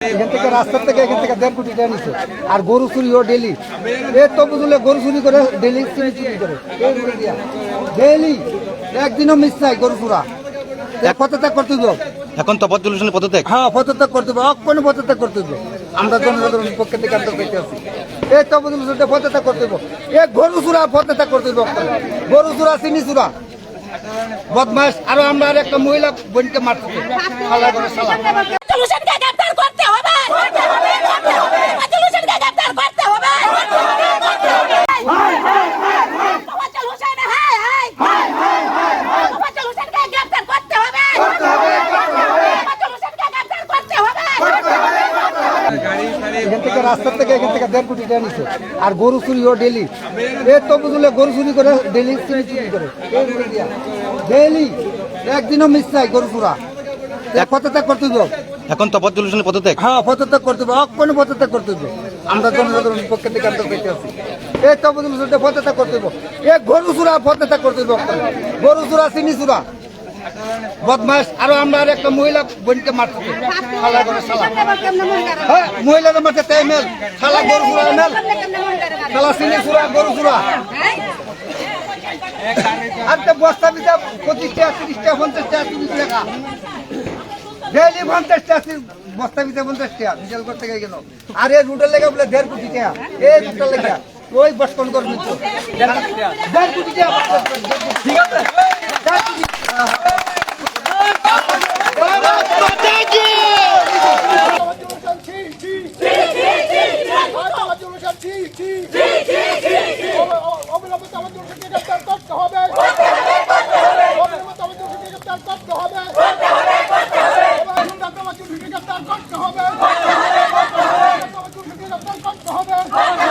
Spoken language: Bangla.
এখান থেকে রাস্তার থেকে এখান থেকে দেড় কোটি টাকা নিচ্ছে আর গরু চুরি ও ডেলি এ তো বুঝলে গরু চুরি করে ডেলি চুরি চুরি করে। ডেলি একদিনও মিস নাই গরু চুরা। পদত্যাগ করতে হবে এখন তফাত জলিউশনের পদত্যাগ। হ্যাঁ পদত্যাগ করতে হবে অক্ষণে পদত্যাগ করতে হবে আমরা জনসাধারণের পক্ষে থেকে আমরা পেতে আছি। এই তো বুঝলে পদত্যাগ করতে হবে এ গরু চুরা পদত্যাগ করতে অক্ষণে। গরু চুরা চিনি চুরা। বদমাস আরও আমরা একটা মহিলা বোনকে মারতে শালা করে শালা সলিউশনকে গ্রেফতার করতে হবে সলিউশনকে গ্রেফতার করতে হবে মোহাম্মদ হোসেন হাই হাই মোহাম্মদ হোসেনকে গ্রেফতার করতে হবে মোহাম্মদ হোসেনকে গ্রেফতার করতে হবে এখান থেকে রাস্তার থেকে এখান থেকে দেড় কোটি টাকা নিচ্ছে আর গরু চুরি ও ডেলি। এ তো বুঝলে গরু চুরি করে ডেলি চুরি চুরি করে। ডেলি। একদিনও মিস নাই গরু চুরা। পদত্যাগ করতে হবে এখন তফাত জলিউশনের পদত্যাগ। হ্যাঁ পদত্যাগ করতে হবে অক্ষণে পদত্যাগ করতে হবে আমরা জনসাধারণের পক্ষে থেকে আমরা পেতে আছি এই তো বুঝলে পদত্যাগ করতে হবে এ গরু চুরা পদত্যাগ করতে অক্ষণে। গরু চুরা চিনি চুরা। বদমাস, আরও আমরা আর একটা মহিলা বোনকে শালা হ্যাঁ মহিলাদের মাঠে তাই মেল শালা গরু চুরা মেল শালা চিনি চুরা, গরু চুরা। তো বস্তা পিতা পঁচিশ টাকা তিরিশ টাকা পঞ্চাশ টাকা তিরিশ টাকা। ডেইলি পঞ্চাশ টাকা বস্তা পিতা পঞ্চাশ টাকা বিশাল করতে গিয়ে গেল। আর এই রুটের লেগে বলে দেড় কোটি টাকা। এই রুটের লেগে। ওই বসকন করবি দেড় কোটি টাকা। অবিলম্বে আমার দোষীকে গ্রেফতার করতে হবে। অবিলম্বে আমার দোষীকে গ্রেফতার করতে হবে। আমার দোষীকে গ্রেফতার হবে। আমার দোষীকে গ্রেফতার হবে।